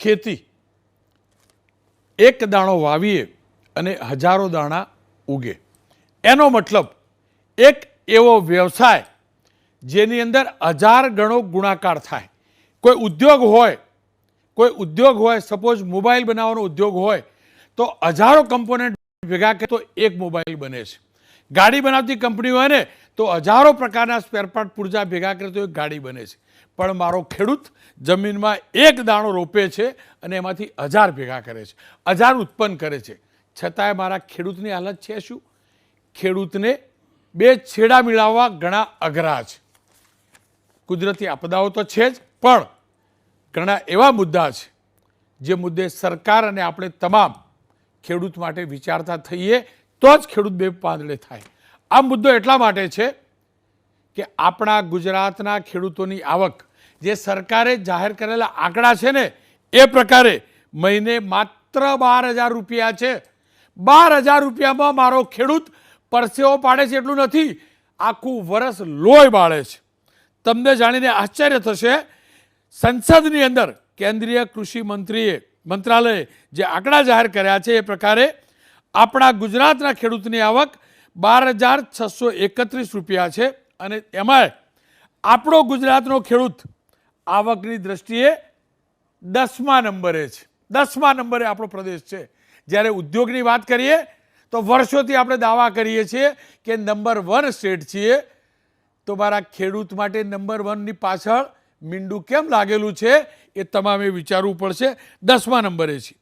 ખેતી. એક દાણો વાવીએ અને હજારો દાણા ઉગે. એનો મતલબ એક એવો વ્યવસાય જેની અંદર હજાર ગણો ગુણાકાર થાય. કોઈ ઉદ્યોગ હોય, કોઈ ઉદ્યોગ હોય સપોઝ મોબાઈલ બનાવવાનો ઉદ્યોગ હોય, તો હજારો કમ્પોનન્ટ ભેગા કરે તો એક મોબાઈલ બને છે. ગાડી બનાવતી કંપની હોય ને, તો હજારો પ્રકારના સ્પેરપાર્ટ પૂર્જા ભેગા કરે તો એક ગાડી બને છે. પણ મારો ખેડૂત જમીનમાં એક દાણો રોપે છે અને એમાંથી હજાર ભેગા કરે છે, હજાર ઉત્પન્ન કરે છે. છતાંય મારા ખેડૂતની હાલત છે શું? ખેડૂતને બે છેડા મિલાવવા ઘણા અઘરા છે. કુદરતી આપદાઓ તો છે જ, પણ ઘણા એવા મુદ્દા છે, જે મુદ્દે સરકાર અને આપણે તમામ ખેડૂત માટે વિચારતા થઈએ તો જ ખેડૂત બે પાંદડે થાય. આ મુદ્દો એટલા માટે છે કે આપણા ગુજરાતના ખેડૂતોની આવક જે સરકારે જાહેર કરેલા આંકડા છે ને, એ પ્રકારે મહિને માત્ર બાર હજાર રૂપિયા છે. બાર હજાર રૂપિયામાં મારો ખેડૂત પરસેવો પાડે છે એટલું નથી, આખું વરસ લોહી બાળે છે. તમને જાણીને આશ્ચર્ય થશે, સંસદની અંદર કેન્દ્રીય કૃષિ મંત્રીએ, મંત્રાલયે જે આંકડા જાહેર કર્યા છે એ પ્રકારે આપણા ગુજરાતના ખેડૂતની આવક બાર હજાર છસો એકત્રીસ રૂપિયા છે અને એમાંય આપણો ગુજરાતનો ખેડૂત આવકની દ્રષ્ટિએ દસમા નંબરે છે. દસમા નંબરે આપણો પ્રદેશ છે. જ્યારે ઉદ્યોગની વાત કરીએ, તો વર્ષોથી આપણે દાવા કરીએ છીએ કે નંબર વન સ્ટેટ છીએ. તો મારા ખેડૂત માટે નંબર વનની પાછળ મીંડું કેમ લાગેલું છે એ તમામે વિચારવું પડશે. દસમા નંબરે છે.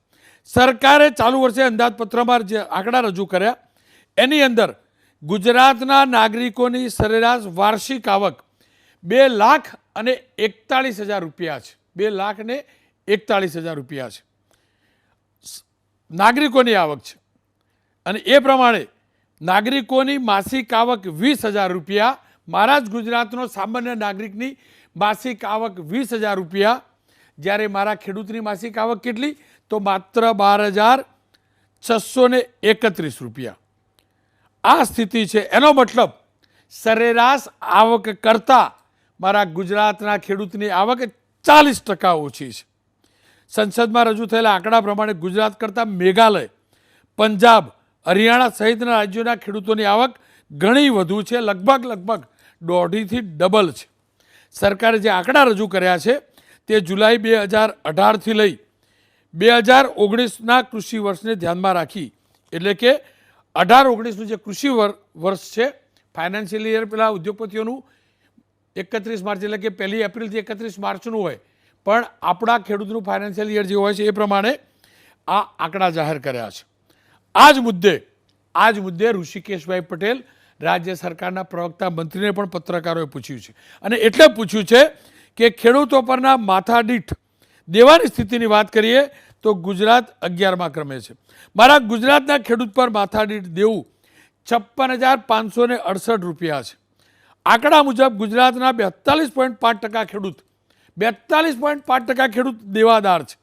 સરકારે ચાલુ વર્ષે અંદાજપત્રમાં જે આંકડા રજૂ કર્યા, એની અંદર ગુજરાતના નાગરિકોની સરેરાશ વાર્ષિક આવક બે લાખ અને એકતાળીસ હજાર રૂપિયા છે. બે લાખ ને એકતાળીસ હજાર રૂપિયા છે. નાગરિકોની આવક છે. અને એ પ્રમાણે નાગરિકોની માસિક આવક વીસ હજાર રૂપિયા, મારા જ ગુજરાતનો સામાન્ય નાગરિકની માસિક આવક વીસ હજાર રૂપિયા. જ્યારે મારા ખેડૂતની માસિક આવક કેટલી? તો માત્ર બાર હજાર છસો ને એકત્રીસ રૂપિયા. આ સ્થિતિ છે. એનો મતલબ સરેરાશ આવક કરતાં મારા ગુજરાતના ખેડૂતની આવક ચાલીસ ટકા ઓછી છે. સંસદમાં રજૂ થયેલા આંકડા પ્રમાણે ગુજરાત કરતાં મેઘાલય, પંજાબ, હરિયાણા સહિતના રાજ્યોના ખેડૂતોની આવક ઘણી વધુ છે, લગભગ લગભગ દોઢીથી ડબલ છે. સરકારે જે આંકડા રજૂ કર્યા છે તે જુલાઈ બે હજાર અઢારથી લઈ બે હજાર ઓગણીસના કૃષિ વર્ષને ધ્યાનમાં રાખી. એટલે કે અઢાર ઓગણીસનું જે કૃષિ વર- વર્ષ છે, ફાઇનાન્શિયલ યર પેલા ઉદ્યોગપતિઓનું એકત્રીસ માર્ચ એટલે કે પહેલી એપ્રિલથી એકત્રીસ માર્ચનું હોય. પણ આપણા ખેડૂતનું ફાઇનાન્શિયલ યર જે હોય છે એ પ્રમાણે આ આંકડા જાહેર કર્યા છે. આ જ મુદ્દે આ જ મુદ્દે ઋષિકેશભાઈ પટેલ રાજ્ય સરકારના પ્રવક્તા મંત્રીને પણ પત્રકારોએ પૂછ્યું છે. અને એટલે પૂછ્યું છે કે ખેડૂતો પરના માથાદીઠ દેવાની સ્થિતિની વાત કરીએ તો ગુજરાત અગિયારમાં ક્રમે છે. મારા ગુજરાતના ખેડૂત પર માથાદીઠ દેવું છપ્પન હજાર પાંચસો અડસઠ રૂપિયા છે. આંકડા મુજબ ગુજરાતના બેતાલીસ પોઈન્ટ પાંચ ટકા ખેડૂત, બેતાલીસ પોઈન્ટ પાંચ ટકા ખેડૂત દેવાદાર છે.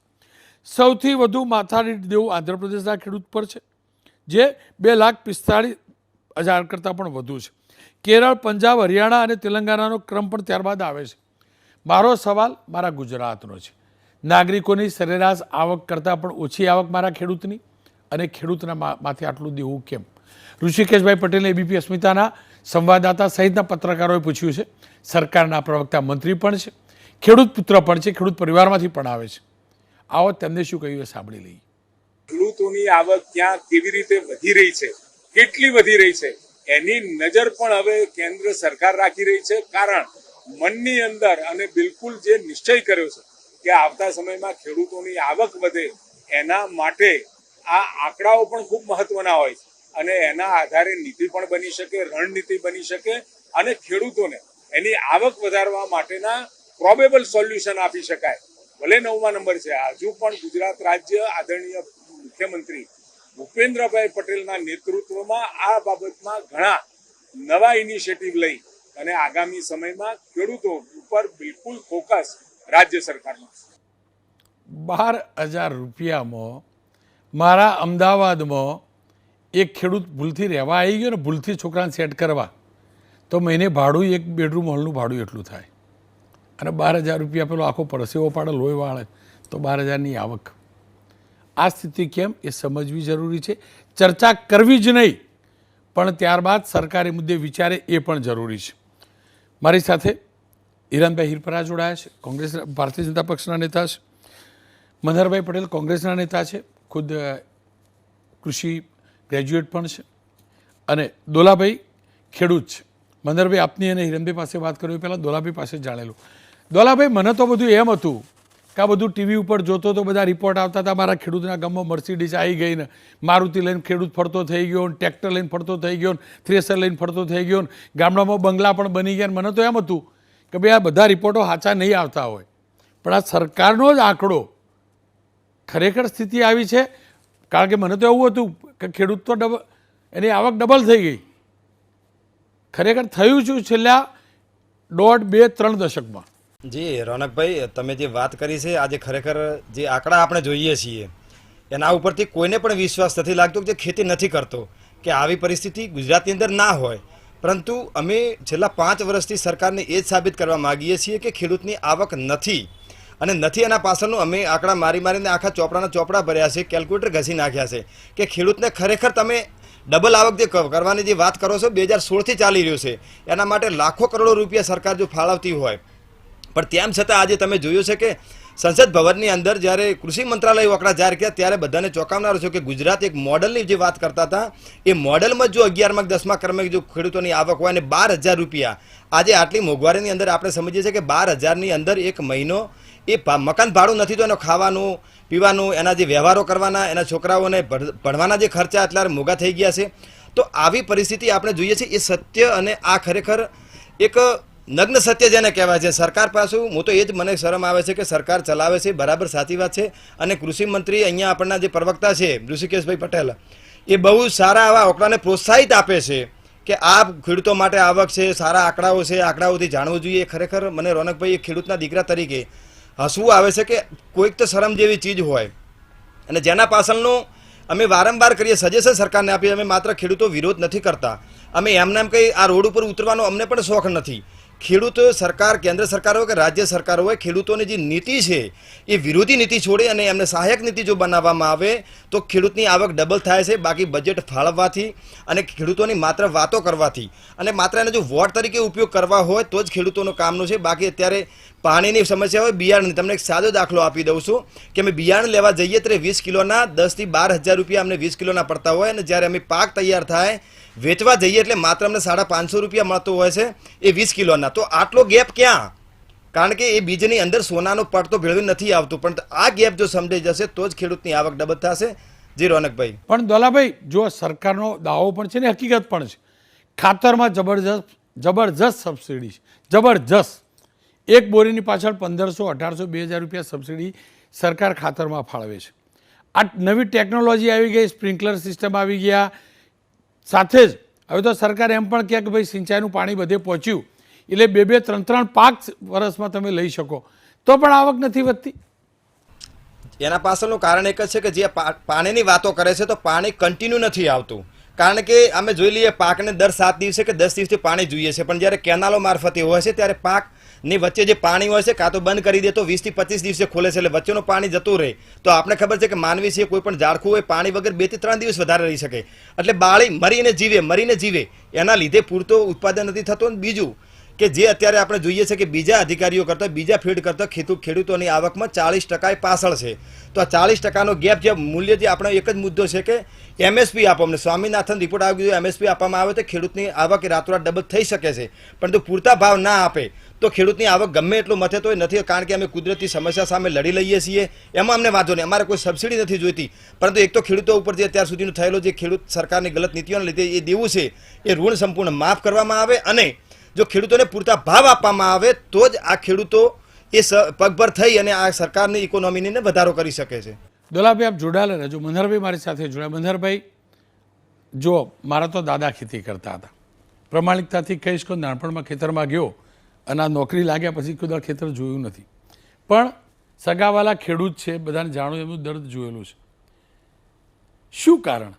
સૌથી વધુ માથાદીઠ દેવું આંધ્રપ્રદેશના ખેડૂત પર છે, જે બે લાખ પિસ્તાળીસ હજાર કરતાં પણ વધુ છે. કેરળ, પંજાબ, હરિયાણા અને તેલંગાણાનો ક્રમ પણ ત્યારબાદ આવે છે. મારો સવાલ મારા ગુજરાતનો છે. નાગરિકોની સરેરાશ આવક કરતાં પણ ઓછી આવક મારા ખેડૂતની? અને ખેડૂતના માથે આટલું દેવું કેમ? ઋષિકેશભાઈ પટેલ એબીપી અસ્મિતાના સંવાદદાતા સહિતના પત્રકારોએ પૂછ્યું છે, સરકારના પ્રવક્તા મંત્રી પણ છે, ખેડૂત પુત્ર પણ છે, ખેડૂત પરિવારમાંથી પણ આવે છે. આવો તેમને શું કહ્યું સાંભળી લઈએ. ખેડૂતોની આવક ક્યાં કેવી રીતે વધી રહી છે, કેટલી વધી રહી છે, એની નજર પણ હવે કેન્દ્ર સરકાર રાખી રહી છે, કારણ મનની અંદર અને બિલકુલ જે નિશ્ચય કર્યો છે કે આવતા સમયમાં ખેડૂતોની આવક વધે, એના માટે આ આંકડાઓ પણ ખૂબ મહત્વના હોય છે. અને એના આધારે નીતિ પણ બની શકે, રણનીતિ બની શકે અને ખેડૂતોને એની આવક વધારવા માટેના પ્રોબેબલ સોલ્યુશન આપી શકાય. ભલે નવમા નંબર છે. હજુ પણ ગુજરાત રાજ્ય આદરણીય મુખ્યમંત્રી ભૂપેન્દ્રભાઈ પટેલના નેતૃત્વમાં આ બાબતમાં ઘણા નવા ઇનિશિયેટિવ લઈ અને આગામી સમયમાં ખેડૂતો ઉપર બિલકુલ ફોકસ રાજ્ય સરકારનું બાર હજાર રૂપિયામાં મારા અમદાવાદમાં એક ખેડૂત ભૂલથી રહેવા આવી ગયો ને ભૂલથી છોકરાને સેટ કરવા, તો મહિને ભાડું, એક બેડરૂમ હોલનું ભાડું એટલું થાય. અને બાર હજાર રૂપિયા પેલો આખો પરસેવો પાડે, લોહી વાળે, તો બાર હજારની આવક. આ સ્થિતિ કેમ? એ સમજવી જરૂરી છે. ચર્ચા કરવી જ નહીં, પણ ત્યારબાદ સરકારી મુદ્દે વિચારે એ પણ જરૂરી છે. મારી સાથે હિરાનભાઈ હિરપરા જોડાયા છે, કોંગ્રેસ ભારતીય જનતા પક્ષના નેતા છે. મનહરભાઈ પટેલ કોંગ્રેસના નેતા છે, ખુદ કૃષિ ગ્રેજ્યુએટ પણ છે. અને દોલાભાઈ ખેડૂત છે. મંદરભાઈ આપની અને હિરણભાઈ પાસે વાત કરવી પહેલાં દોલાભાઈ પાસે જાણેલું. દોલાભાઈ, મને તો બધું એમ હતું કે આ બધું ટીવી ઉપર જોતો તો બધા રિપોર્ટ આવતા હતા, મારા ખેડૂતના ગામમાં મર્સિડીઝ આવી ગઈ ને, મારુતિ લઈને ખેડૂત ફરતો થઈ ગયો ને ટ્રેક્ટર લઈને ફરતો થઈ ગયો ને થ્રેસર લઈને ફરતો થઈ ગયો ને, ગામડામાં બંગલા પણ બની ગયા મને તો એમ હતું કે ભાઈ આ બધા રિપોર્ટો સાચા નહીં આવતા હોય. પણ આ સરકારનો જ આંકડો ખરેખર સ્થિતિ આવી છે કારણ કે મને તો એવું હતું કે ખેડૂત તો ડબલ એની આવક ડબલ થઈ ગઈ. ખરેખર થયું છું છેલ્લા દોઢ, બે, ત્રણ દશકમાં? જી, રોનકભાઈ, તમે જે વાત કરી છે, આજે ખરેખર જે આંકડા આપણે જોઈએ છીએ, એના ઉપરથી કોઈને પણ વિશ્વાસ નથી લાગતો કે જે ખેતી નથી કરતો, કે આવી પરિસ્થિતિ ગુજરાતની અંદર ના હોય. પરંતુ અમે છેલ્લા પાંચ વર્ષથી સરકારને એ જ સાબિત કરવા માગીએ છીએ કે ખેડૂતની આવક નથી. અને નથી એના પાછળનું, અમે આંકડા મારી મારીને આખા ચોપડાના ચોપડા ભર્યા છે, કેલ્ક્યુલેટર ઘસી નાખ્યા છે. કે ખેડૂતને ખરેખર તમે ડબલ આવક જે કરવાની જે વાત કરો છો, બે હજાર સોળથી ચાલી રહ્યું છે. એના માટે લાખો કરોડો રૂપિયા સરકાર જો ફાળવતી હોય. પણ તેમ છતાં આજે તમે જોયું છે કે સંસદ ભવનની અંદર જ્યારે કૃષિ મંત્રાલય આંકડા જાહેર કર્યા, ત્યારે બધાને ચોંકાવનારો છે કે ગુજરાત એક મોડલની જે વાત કરતા હતા, એ મોડલમાં જો અગિયારમાં દસમા ક્રમે જો ખેડૂતોની આવક હોય અને બાર હજાર રૂપિયા. આજે આટલી મોંઘવારીની અંદર આપણે સમજીએ છીએ કે બાર હજારની અંદર એક મહિનો એ મકાન ભાડું નથી તો એનો ખાવાનું, પીવાનું, એના જે વ્યવહારો કરવાના, એના છોકરાઓને ભણવાના જે ખર્ચા અત્યારે મોંઘા થઈ ગયા છે, તો આવી પરિસ્થિતિ આપણે જોઈએ છીએ એ સત્ય અને આ ખરેખર એક નગ્ન સત્ય જેને કહેવાય છે. સરકાર પાછું હું તો એ જ મને શરમ આવે છે કે સરકાર ચલાવે છે, બરાબર સાચી વાત છે. અને કૃષિ મંત્રી અહીંયા આપણના જે પ્રવક્તા છે, ઋષિકેશભાઈ પટેલ, એ બહુ સારા આવા આંકડાને પ્રોત્સાહિત આપે છે કે આ ખેડૂતો માટે આવક છે, સારા આંકડાઓ છે, આંકડાઓથી જાણવું જોઈએ. એ ખરેખર મને રોનકભાઈ એક ખેડૂતના દીકરા તરીકે હસવું આવે છે કે કોઈક તો શરમ જેવી ચીજ હોય. અને જેના પાછળનું અમે વારંવાર કરીએ સજેશન સરકારને આપીએ, અમે માત્ર ખેડૂતો વિરોધ નથી કરતા. અમે એમને એમ કંઈ આ રોડ ઉપર ઉતરવાનો અમને પણ શોખ નથી. ખેડૂત સરકાર, કેન્દ્ર સરકાર હોય કે રાજ્ય સરકાર હોય, ખેડૂતોની જે નીતિ છે, એ વિરોધી નીતિ છોડી અને એમને સહાયક નીતિ જો બનાવવામાં આવે, તો ખેડૂતની આવક ડબલ થાય છે, બાકી બજેટ ફાળવવાથી અને ખેડૂતોની માત્ર વાતો કરવાથી. અને માત્ર એને જો વોટ તરીકે ઉપયોગ કરવા હોય, તો જ ખેડૂતોનું કામનું છે. બાકી અત્યારે પાણીની સમસ્યા હોય, બિયારણની. તમને એક સાદો દાખલો આપી દઉં છું કે અમે બિયારણ લેવા જઈએ ત્યારે વીસ કિલોના દસથી બાર હજાર રૂપિયા અમને વીસ કિલોના પડતા હોય અને જ્યારે અમે પાક તૈયાર થાય વેચવા જઈએ એટલે માત્ર અમને સાડા પાંચસો રૂપિયા મળતો હોય છે એ વીસ કિલોના. તો આટલો ગેપ ક્યાં? કારણ કે એ બીજની અંદર સોનાનો પડતો ભેળવી નથી આવતું. પણ આ ગેપ જો સમજાઈ જશે તો જ ખેડૂતની આવક ડબલ થશે. જી રોનકભાઈ. પણ દોલાભાઈ, જો સરકારનો દાવો પણ છે ને, હકીકત પણ છે. ખાતરમાં જબરજસ્ત જબરજસ્ત સબસિડી છે. જબરજસ્ત. એક બોરીની પાછળ પંદરસો, અઢારસો, બે હજાર રૂપિયા સબસિડી સરકાર ખાતરમાં ફાળવે છે. આ નવી ટેકનોલોજી આવી ગઈ સ્પ્રિન્કલર સિસ્ટમ આવી ગયા સાથે જ હવે તો સરકાર એમ પણ કહે કે ભાઈ સિંચાઈનું પાણી બધે પહોંચ્યું. એટલે બે બે ત્રણ ત્રણ પાક વર્ષમાં તમે લઈ શકો. તો પણ આવક નથી વધતી. એના પાછળનું કારણ એક જ છે કે જે પાણીની વાતો કરે છે તો પાણી કન્ટિન્યુ નથી આવતું. કારણ કે અમે જોઈ લઈએ પાકને દર સાત દિવસે કે દસ દિવસથી પાણી જોઈએ છે. પણ જ્યારે કેનાલો મારફતે હોય છે, ત્યારે પાકની વચ્ચે જે પાણી હોય છે, કાં તો બંધ કરી દે તો વીસથી પચીસ દિવસે ખોલે છે, એટલે વચ્ચેનું પાણી જતું રહે. તો આપણે ખબર છે કે માનવી છે, કોઈ પણ ઝાડખું હોય, પાણી વગર બેથી ત્રણ દિવસ વધારે રહી શકે. એટલે બાળી મરીને જીવે મરીને જીવે. એના લીધે પૂરતો ઉત્પાદન નથી થતું. ને બીજું કે જે અત્યારે આપણે જોઈએ છે કે બીજા અધિકારીઓ કરતાં, બીજા ફીડ કરતાં ખેતુ, ખેડૂતોની આવકમાં ચાલીસ ટકા પાછળ છે. તો આ ચાલીસ ટકાનો ગેપ જે મૂલ્ય જે આપણો એક જ મુદ્દો છે કે એમએસપી આપો. અમને સ્વામિનાથન રિપોર્ટ આવી ગયો એમએસપી આપવામાં આવે તો ખેડૂતની આવક રાતોરાત ડબલ થઈ શકે છે. પરંતુ પૂરતા ભાવ ના આપે તો ખેડૂતની આવક ગમે એટલું મથે તોય નથી, કારણ કે અમે કુદરતી સમસ્યા સામે લડી લઈએ છીએ. એમાં અમને વાંધો નહીં. અમારે કોઈ સબસિડી નથી જોઈતી. પરંતુ એક તો ખેડૂતો ઉપર જે અત્યાર સુધીનું થયેલો જે ખેડૂત સરકારની ગલત નીતિઓને લીધે એ દેવું છે, એ ઋણ સંપૂર્ણ માફ કરવામાં આવે અને જો ખેડૂતોને પૂરતા ભાવ આપવામાં આવે, તો જ આ ખેડૂતો એ પગભર થઈ અને આ સરકારની ઇકોનોમીને વધારો કરી શકે છે. દોલાભાઈ, આપ જોડાયેલા રહેજો. મનહરભાઈ મારી સાથે જોડાયા. મનહરભાઈ, જો મારા તો દાદા ખેતી કરતા હતા. પ્રમાણિકતાથી કહીશ કે નાનપણમાં ખેતરમાં ગયો. અને આ નોકરી લાગ્યા પછી કોઈ ખેતર જોયું નથી. પણ સગાવાલા ખેડૂત છે, બધાને જાણું એમનું દર્દ જોયેલું છે. શું કારણ?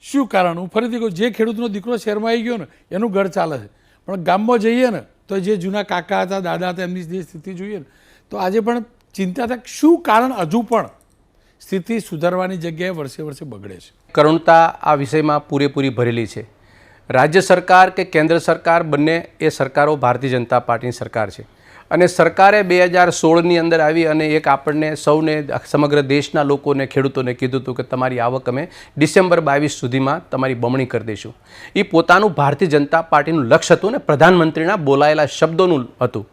શું કારણ? હું ફરીથી કહું, જે ખેડૂતનો દીકરો શહેરમાં આવી ગયો ને, એનું ઘર ચાલે છે. પણ ગામમાં જઈએ ને, તો જે જૂના કાકા હતા, દાદા હતા, એમની જે સ્થિતિ જોઈએ ને, તો આજે પણ ચિંતા થાય શું કારણ હજુ પણ સ્થિતિ સુધારવાની જગ્યાએ વર્ષે વર્ષે બગડે છે. કરુણતા આ વિષયમાં પૂરેપૂરી ભરેલી છે. રાજ્ય સરકાર કે કેન્દ્ર સરકાર બંને એ સરકારો ભારતીય જનતા પાર્ટીની સરકાર છે. અને સરકારે બે હજાર સોળની અંદર આવી અને એક આપણને સૌને સમગ્ર દેશના લોકોને, ખેડૂતોને કીધું હતું કે તમારી આવક અમે ડિસેમ્બર બાવીસ સુધીમાં તમારી બમણી કરી દઈશું. એ પોતાનું ભારતીય જનતા પાર્ટીનું લક્ષ્ય હતું ને પ્રધાનમંત્રીના બોલાયેલા શબ્દોનું હતું.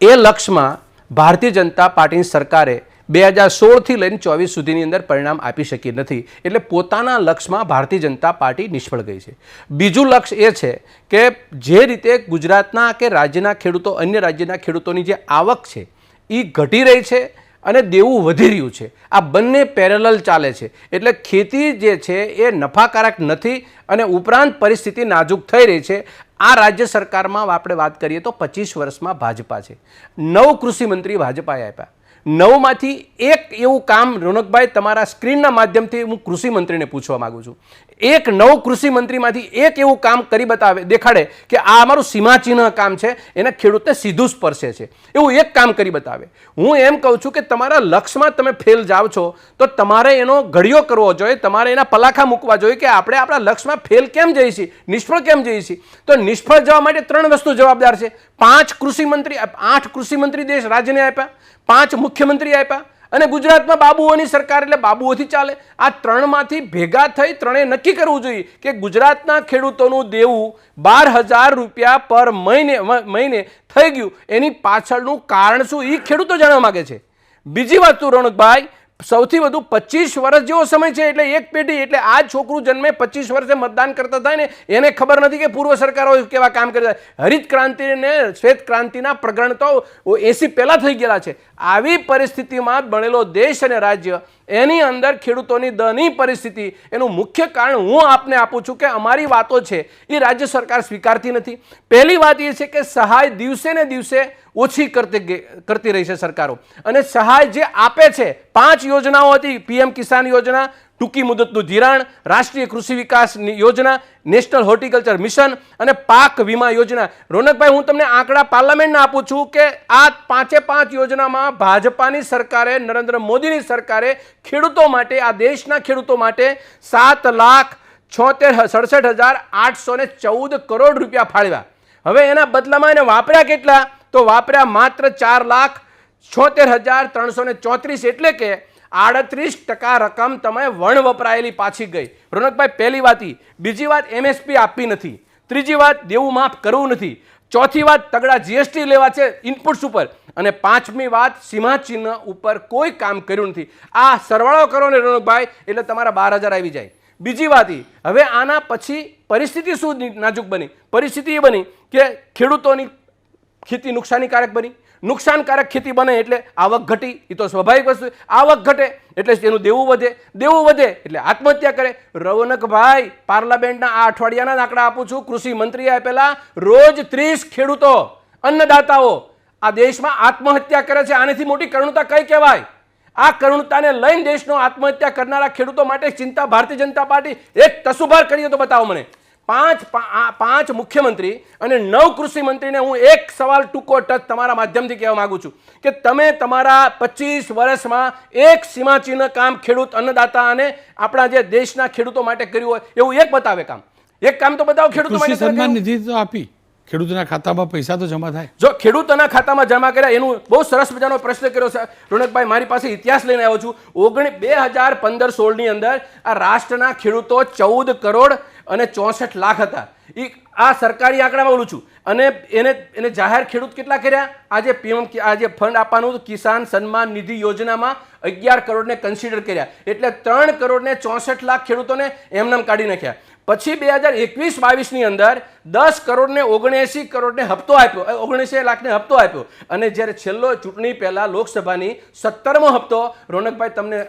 એ લક્ષ્યમાં ભારતીય જનતા પાર્ટીની સરકારે બે હજાર સોળથી લઈને ચોવીસ સુધીની અંદર પરિણામ આપી શકી નથી. એટલે પોતાના લક્ષ્યમાં ભારતીય જનતા પાર્ટી નિષ્ફળ ગઈ છે. બીજું લક્ષ્ય એ છે કે જે રીતે ગુજરાતના કે રાજ્યના ખેડૂતો, અન્ય રાજ્યના ખેડૂતોની જે આવક છે, એ ઘટી રહી છે અને દેવું વધી રહ્યું છે. આ બંને પેરેલલ ચાલે છે. એટલે ખેતી જે છે એ નફાકારક નથી અને ઉપરાંત પરિસ્થિતિ નાજુક થઈ રહી છે. આ રાજ્ય સરકારમાં આપણે વાત કરીએ તો પચીસ વર્ષમાં ભાજપા છે. નવ કૃષિ મંત્રી ભાજપાએ આપ્યા. નવમાંથી એક એવું કામ રોનકભાઈ તમારા સ્ક્રીનના માધ્યમથી હું કૃષિ મંત્રીને પૂછવા માંગુ છું. એક નવ કૃષિ મંત્રીમાંથી એક એવું કામ કરી બતાવે, દેખાડે કે આ અમારું સીમાચિહ્ન કામ છે, એના ખેડૂતને સીધું સ્પર્શે છે. એવું એક કામ કરી બતાવે. હું એમ કહું છું કે તમારા લક્ષ્યમાં તમે ફેલ જાઓ છો, તો તમારે એનો ઘડિયો કરવો જોઈએ, તમારે એના પલાખા મૂકવા જોઈએ કે આપણે આપણા લક્ષ્યમાં ફેલ કેમ જઈએ છીએ નિષ્ફળ કેમ જઈએ છીએ તો નિષ્ફળ જવા માટે ત્રણ વસ્તુ જવાબદાર છે. પાંચ કૃષિ મંત્રી આઠ કૃષિ મંત્રી દેશ રાજ્યને આપ્યા, પાંચ મુખ્યમંત્રી આપ્યા અને ગુજરાતમાં બાબુઓની સરકાર એટલે બાબુઓથી ચાલે. આ ત્રણમાંથી ભેગા થઈ ત્રણે નક્કી કરવું જોઈએ કે ગુજરાતના ખેડૂતોનું દેવું બાર હજાર રૂપિયા પર મહિને મહિને થઈ ગયું. એની પાછળનું કારણ શું એ ખેડૂતો જાણવા માગે છે. બીજી વસ્તુ રોનકભાઈ સૌથી વધુ પચીસ વર્ષ જેવો સમય છે એટલે એક પેઢી, એટલે આ છોકરું જન્મે પચીસ વર્ષે મતદાન કરતા થાય ને, એને ખબર નથી કે પૂર્વ સરકારો કેવા કામ કરતા હરિત ક્રાંતિને શ્વેત ક્રાંતિના પ્રગણ તો એસી પહેલાં થઈ ગયેલા છે. આવી પરિસ્થિતિમાં બનેલો દેશ અને રાજ્ય એની અંદર ખેડૂતોની દની પરિસ્થિતિ, એનું મુખ્ય કારણ હું આપને આપું છું કે અમારી વાતો છે, એ રાજ્ય સરકાર સ્વીકારતી નથી. પહેલી વાત એ છે કે સહાય દિવસે ને દિવસે ઓછી કરતી કરતી રહી છે સરકારો. અને સહાય જે આપે છે, પાંચ યોજનાઓ હતી, પીએમ કિસાન યોજના ટૂંકી મુદતનું ધિરાણ, રાષ્ટ્રીય કૃષિ વિકાસ યોજના, નેશનલ હોર્ટિકલ્ચર મિશન અને પાક વીમા યોજના. રોનકભાઈ, હું તમને આંકડા પાર્લામેન્ટના આપું છું કે આ પાંચે પાંચ યોજનામાં ભાજપાની સરકારે, નરેન્દ્ર મોદીની સરકારે ખેડૂતો માટે, આ દેશના ખેડૂતો માટે સાત લાખ છોતેર સડસઠ હજાર આઠસો ને ચૌદ કરોડ રૂપિયા ફાળવ્યા. હવે એના બદલામાં એને વાપર્યા કેટલા? તો વાપર્યા માત્ર ચાર લાખ છોતેર હજાર ત્રણસો ચોત્રીસ એટલે કે આડત્રીસ ટકા રકમ તમે વણ વપરાયેલી પાછી ગઈ. રોનકભાઈ, પહેલી વાત બીજી વાત એમએસપી આપી નથી. ત્રીજી વાત દેવું માફ કરવું નથી. ચોથી વાત તગડા જીએસટી લેવા છે ઇનપુટ્સ ઉપર. અને પાંચમી વાત સીમાચિહ્ન ઉપર કોઈ કામ કર્યું નથી. આ સરવાળો કરો ને રોનકભાઈ, એટલે તમારા બાર હજાર આવી જાય. બીજી વાત હવે આના પછી પરિસ્થિતિ શું નાજુક બની? પરિસ્થિતિ એ બની કે ખેડૂતોની ખેતી નુકસાનીકારક બની. નુકસાનકારક ખેતી બને એટલે આવક ઘટી એ તો સ્વાભાવિક વસ્તુ. આવક ઘટે એટલે એનું દેવું વધે. દેવું વધે એટલે આત્મહત્યા કરે. રૌનકભાઈ પાર્લામેન્ટના આ અઠવાડિયાના આંકડા આપું છું. કૃષિ મંત્રીએ આપેલા રોજ ત્રીસ ખેડૂતો, અન્નદાતાઓ આ દેશમાં આત્મહત્યા કરે છે. આનાથી મોટી કરુણતા કઈ કહેવાય? આ કરુણતાને લઈને દેશનો આત્મહત્યા કરનારા ખેડૂતો માટે ચિંતા. ભારતીય જનતા પાર્ટી એક તસુભાર કરીએ તો બતાવો મને. પાંચ પાંચ મુખ્યમંત્રી અને નવ કૃષિ મંત્રીને હું એક સવાલ ટૂંકો ટચ તમારા માધ્યમથી કહેવા માંગુ છું કે તમે તમારા પચીસ વર્ષમાં એક સીમાચિહ્ન કામ ખેડૂત અન્નદાતા અને આપણા જે દેશના ખેડૂતો માટે કર્યું હોય એવું એક બતાવે કામ. એક કામ તો બતાવો ખેડૂતો માટે સન્માન નિધિ તો આપી. ખેડૂતના ખાતામાં પૈસા તો જમા થાય. જો ખેડૂતોના ખાતામાં જમા કર્યા એનું બહુ સરસ મજાનો પ્રશ્ન કર્યો છે. રોનકભાઈ મારી પાસે ઇતિહાસ લઈને આવ્યો છું. ઓગણી બે હજાર પંદર સોળની અંદર આ રાષ્ટ્રના ખેડૂતો ચૌદ કરોડ અને ચોસઠ લાખ હતા. એ આ સરકારી આંકડામાં બોલું છું. અને એને એને જાહેર ખેડૂત કેટલા કર્યા? આજે પીએમ આજે ફંડ આપવાનું કિસાન સન્માન નિધિ યોજનામાં અગિયાર કરોડને કન્સિડર કર્યા. એટલે ત્રણ કરોડને ચોસઠ લાખ ખેડૂતોને એમનામ કાઢી નાખ્યા. પછી બે હજાર એકવીસ બાવીસની અંદર દસ કરોડને ઓગણએંસી કરોડને હપ્તો આપ્યો. ઓગણએંસી લાખને હપ્તો આપ્યો. અને જ્યારે છેલ્લો ચૂંટણી પહેલાં લોકસભાની સત્તરમો હપ્તો, રોનકભાઈ તમને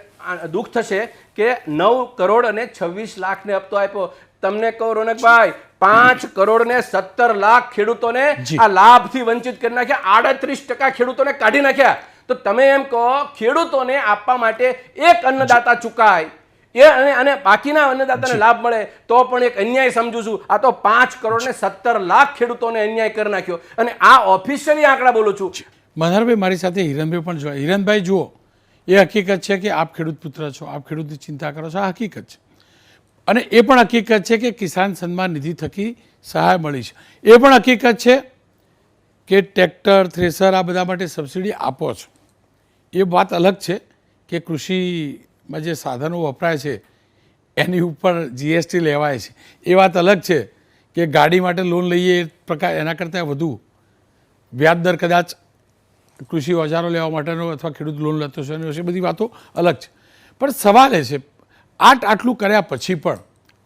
દુઃખ થશે કે નવ કરોડ અને છવ્વીસ લાખને હપ્તો આપ્યો. તમને કહું રોનકભાઈ પાંચ કરોડ ને સત્તર લાખ ખેડૂતોને. આ લાભથી વંચિત કરી નાખ્યા આડત્રીસ ટકા ખેડૂતોને કાઢી નાખ્યા. તો તમે એમ કહો ખેડૂતોને આપવા માટે એક અન્નદાતા ચૂકાય. એ અને અને બાકીના અન્નદાતાને લાભ મળે તો પણ એક અન્યાય સમજુ છું. આ તો પાંચ કરોડ ને સત્તર લાખ ખેડૂતોને અન્યાય કરી નાખ્યો. અને આ ઓફિશિયલી આંકડા બોલું છું. મનહરભાઈ મારી સાથે હિરણભાઈ પણ જોયા હિરણભાઈ જુઓ એ હકીકત છે કે આપ ખેડૂત પુત્ર છો આપ ખેડૂતની ચિંતા કરો છો આ હકીકત છે. અને એ પણ હકીકત છે કે કિસાન સન્માન નિધિ થકી સહાય મળી છે. એ પણ હકીકત છે કે ટ્રેક્ટર, થ્રેસર આ બધા માટે સબસિડી આપો છો. એ વાત અલગ છે કે કૃષિમાં જે સાધનો વપરાય છે, એની ઉપર જીએસટી લેવાય છે. એ વાત અલગ છે કે ગાડી માટે લોન લઈએ એ પ્રકાર, એના કરતાં વધુ. વ્યાજ દર કદાચ કૃષિ ઓજારો લેવા માટેનો અથવા ખેડૂત લોન લેતો છે, એની વિશે બધી વાતો અલગ છે. પણ સવાલ એ છે આટ આટલું કર્યા પછી પણ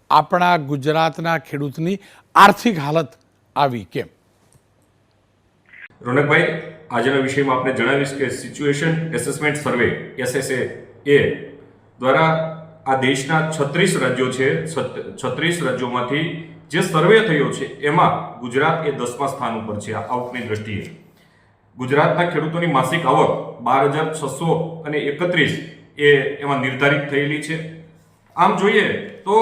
આપણા ગુજરાતના ખેડૂતની આર્થિક હાલત આવી કેમ? રોનકભાઈ, આજના વિષયમાં આપણે જણાવીશ કે સિચ્યુએશન એસેસમેન્ટ સર્વે, એસએસએ એ દ્વારા આ દેશના છત્રીસ રાજ્યો છે છત્રીસ રાજ્યોમાંથી જે સર્વે થયો છે, એમાં ગુજરાત એ દસમા સ્થાન ઉપર છે આવકની દ્રષ્ટિએ. ગુજરાતના ખેડૂતોની માસિક આવક બાર હજાર છસો અને એકત્રીસ એ એમાં નિર્ધારિત થયેલી છે. આમ જોઈએ તો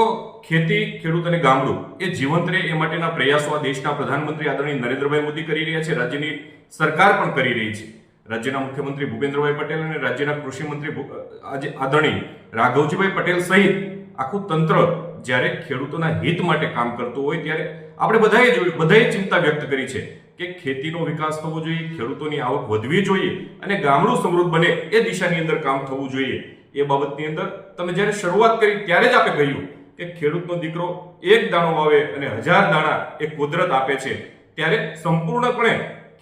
ખેતી, ખેડૂત અને ગામડું એ જીવંત રહે એ માટેના પ્રયાસો આ દેશના પ્રધાનમંત્રી આદરણીય નરેન્દ્રભાઈ મોદી કરી રહ્યા છે, રાજ્યની સરકાર પણ કરી રહી છે. રાજ્યના મુખ્યમંત્રી ભૂપેન્દ્રભાઈ પટેલ અને રાજ્યના કૃષિ મંત્રી આજે આદરણીય રાઘવજીભાઈ પટેલ સહિત આખું તંત્ર જ્યારે ખેડૂતોના હિત માટે કામ કરતું હોય ત્યારે આપણે બધાએ જોયું, બધાએ ચિંતા વ્યક્ત કરી છે કે ખેતીનો વિકાસ થવો જોઈએ, ખેડૂતોની આવક વધવી જોઈએ અને ગામડું સમૃદ્ધ બને એ દિશાની અંદર કામ થવું જોઈએ. એ બાબતની અંદર તમે જ્યારે શરૂઆત કરી ત્યારે જ આપણે કહ્યું કે ખેડૂતનો દીકરો એક દાણો વાવે અને હજાર દાણા એ કુદરત આપે છે. ત્યારે સંપૂર્ણપણે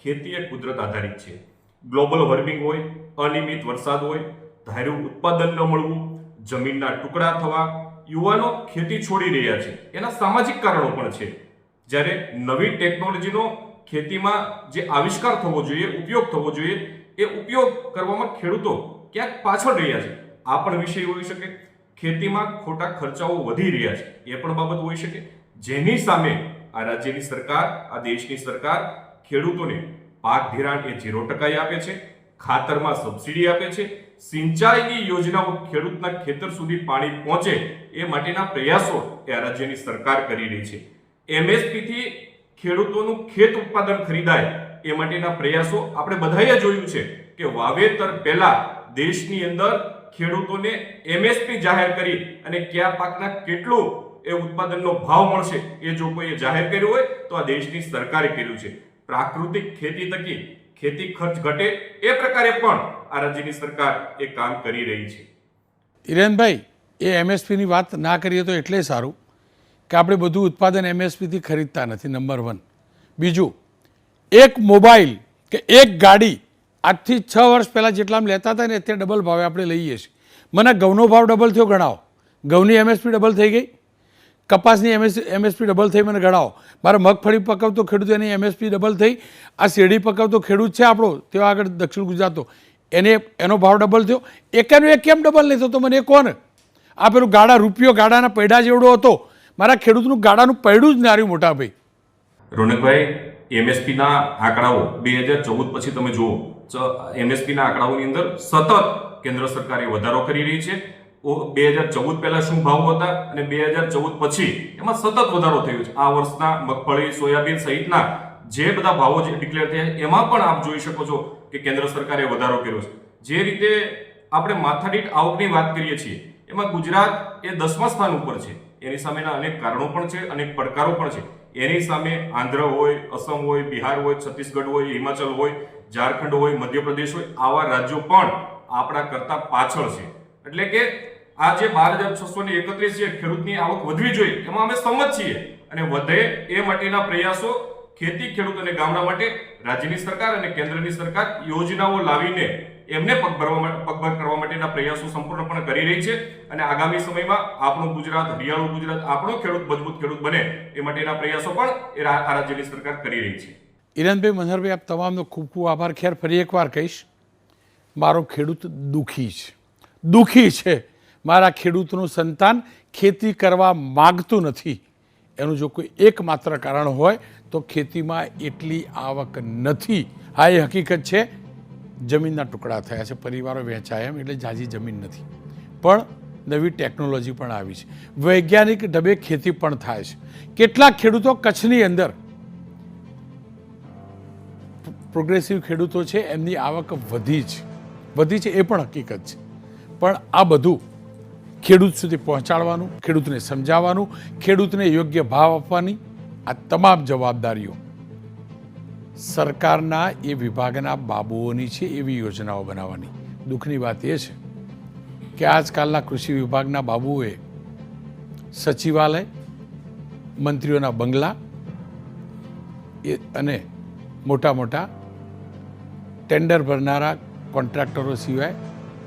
ખેતી એ કુદરત આધારિત છે. ગ્લોબલ વોર્મિંગ હોય, અનિયમિત વરસાદ હોય, ધાર્યું ઉત્પાદન ન મળવું, જમીનના ટુકડા થવા, યુવાનો ખેતી છોડી રહ્યા છે. એના સામાજિક કારણો પણ છે. જ્યારે નવી ટેકનોલોજીનો ખેતીમાં જે આવિષ્કાર થવો જોઈએ, ઉપયોગ થવો જોઈએ, એ ઉપયોગ કરવામાં ખેડૂતો ક્યાંક પાછળ રહ્યા છે. આ પણ વિષય હોઈ શકે. ખેતીમાં ખોટા ખર્ચાઓ વધી રહ્યા છે. એ પણ બાબત હોઈ શકે. જેની સામે આ રાજ્યની સરકાર, આ દેશની સરકાર ખેડૂતોને પાક ધિરાણ એ ઝીરો ટકાએ આપે છે, ખાતરમાં સબસિડી આપે છે, સિંચાઈની યોજનાઓ ખેડૂતના ખેતર સુધી પાણી પહોંચે એ માટેના પ્રયાસો એ આ રાજ્યની સરકાર કરી રહી છે. એમએસપીથી ખેડૂતોનું ખેત ઉત્પાદન ખરીદાય એ માટેના પ્રયાસો આપણે બધાએ જોયું છે કે વાવેતર પહેલા દેશની અંદર ખેડૂતોને એમએસપી જાહેર કરી અને કયા પાકના કેટલું એ ઉત્પાદનનો ભાવ મળશે એ જો કોઈએ જાહેર કર્યું હોય તો આ દેશની સરકારે કર્યું છે. પ્રાકૃતિક ખેતી થકી ખેતી ખર્ચ ઘટે એ પ્રકારે પણ આ રાજ્યની સરકાર એ કામ કરી રહી છે. હિરેનભાઈ, એ એમએસપીની વાત ના કરીએ તો એટલે સારું કે આપણે બધું ઉત્પાદન એમએસપીથી ખરીદતા નથી નંબર વન બીજું, એક મોબાઈલ કે એક ગાડી આજથી છ વર્ષ પહેલાં જેટલા આમ લેતા હતા ને તે ડબલ ભાવે આપણે લઈએ છીએ. મને ઘઉંનો ભાવ ડબલ થયો, ગણાવો. ઘઉંની એમએસપી ડબલ થઈ ગઈ. કપાસની એમએસ એમએસપી ડબલ થઈ મને ગણાવો. મારે મગફળી પકવતો ખેડૂત એની એમએસપી ડબલ થઈ. આ શેરડી પકવતો ખેડૂત છે આપણો, તેઓ આગળ દક્ષિણ ગુજરાતો એને, એનો ભાવ ડબલ થયો. એકાનું એક કેમ ડબલ નહીં થતો મને એ કોણ? આ પેલું ગાડા, રૂપિયો ગાડાના પૈડા જેવડો હતો. મારા ખેડૂતનું ગાડાનું પૈડું જ નાર્યું મોટા ભાઈ. રોનકભાઈ એમએસપીના આંકડાઓ બે હજાર ચૌદ પછી તમે જુઓ. એમએસપી ના આંકડાઓની અંદર સતત કેન્દ્ર સરકારે વધારો કરી રહી છે. બે હજાર ચૌદ પહેલા શું ભાવ હતા અને બે હજાર ચૌદ પછી એમાં સતત વધારો થયો છે. આ વર્ષના મગફળી, સોયાબીન સહિતના જે બધા ભાવો જે ડિક્લેર થયા એમાં પણ આપ જોઈ શકો છો કે કેન્દ્ર સરકારે વધારો કર્યો છે. જે રીતે આપણે માથાદીઠ આવકની વાત કરીએ છીએ, એમાં ગુજરાત એ દસમા સ્થાન ઉપર છે. એની સામેના અનેક કારણો પણ છે, અનેક પડકારો પણ છે. એની સામે આંધ્ર હોય, અસમ હોય, બિહાર હોય, છત્તીસગઢ હોય, હિમાચલ હોય, ઝારખંડ હોય, મધ્યપ્રદેશ હોય, આવા રાજ્યો પણ આપણા કરતા પાછળ છે. એટલે કે આ જે બાર હજાર છસો ને એકત્રીસ છે ખેડૂતની આવક વધવી જોઈએ, એમાં અમે સંમત છીએ. અને વધે એ માટેના પ્રયાસો ખેતી ખેડૂત અને ગામડા માટે રાજ્યની સરકાર અને કેન્દ્રની સરકાર યોજનાઓ લાવીને એમને પગભરવા પગભર કરવા માટેના પ્રયાસો સંપૂર્ણપણે કરી રહી છે અને આગામી સમયમાં આપણું ગુજરાત, હરિયાળું ગુજરાત, આપણો ખેડૂત મજબૂત ખેડૂત બને એ માટેના પ્રયાસો પણ આ રાજ્યની સરકાર કરી રહી છે. ઈરાનભાઈ મનહરભાઈ, આપ તમામનો ખૂબ ખૂબ આભાર. ખેર, ફરી એકવાર કહીશ, મારો ખેડૂત દુઃખી છે. દુઃખી છે. મારા ખેડૂતનું સંતાન ખેતી કરવા માગતું નથી. એનું જો કોઈ એકમાત્ર કારણ હોય, તો ખેતીમાં એટલી આવક નથી. હા, એ હકીકત છે. જમીનના ટુકડા થયા છે, પરિવારો વહેંચાયા એમ એટલે જાજી જમીન નથી. પણ નવી ટેકનોલોજી પણ આવી છે. વૈજ્ઞાનિક ઢબે ખેતી પણ થાય છે. કેટલાક ખેડૂતો કચ્છની અંદર પ્રોગ્રેસિવ ખેડૂતો છે, એમની આવક વધી છે. વધી છે એ પણ હકીકત છે. પણ આ બધું ખેડૂત સુધી પહોંચાડવાનું, ખેડૂતને સમજાવવાનું, ખેડૂતને યોગ્ય ભાવ આપવાની આ તમામ જવાબદારીઓ સરકારના એ વિભાગના બાબુઓની છે એવી યોજનાઓ બનાવવાની. દુઃખની વાત એ છે કે આજકાલના કૃષિ વિભાગના બાબુઓએ સચિવાલય, મંત્રીઓના બંગલા એ અને મોટા મોટા ટેન્ડર ભરનારા કોન્ટ્રાક્ટરો સિવાય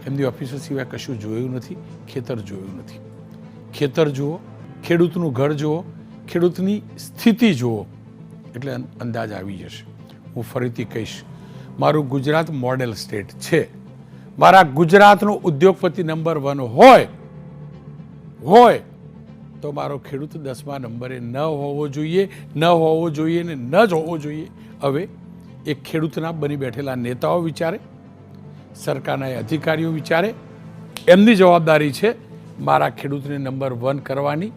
એમની ઓફિસો સિવાય કશું જોયું નથી, ખેતર જોયું નથી. ખેતર જુઓ, ખેડૂતનું ઘર જુઓ, ખેડૂતની સ્થિતિ જુઓ, એટલે અંદાજ આવી જશે. હું ફરીથી કહીશ. મારું ગુજરાત મોડેલ સ્ટેટ છે. મારા ગુજરાતનો ઉદ્યોગપતિ નંબર વન હોય હોય, તો મારો ખેડૂત દસમા નંબરે ન હોવો જોઈએ, ન હોવો જોઈએ ને ન જ હોવો જોઈએ. હવે એ ખેડૂતના બની બેઠેલા નેતાઓ વિચારે, સરકારના અધિકારીઓ વિચારે, એમની જવાબદારી છે મારા ખેડૂતને નંબર વન કરવાની.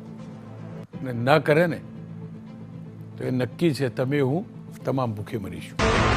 ને ન કરે ને, તો એ નક્કી છે, તમે હું તમામ ભૂખે મરીશું.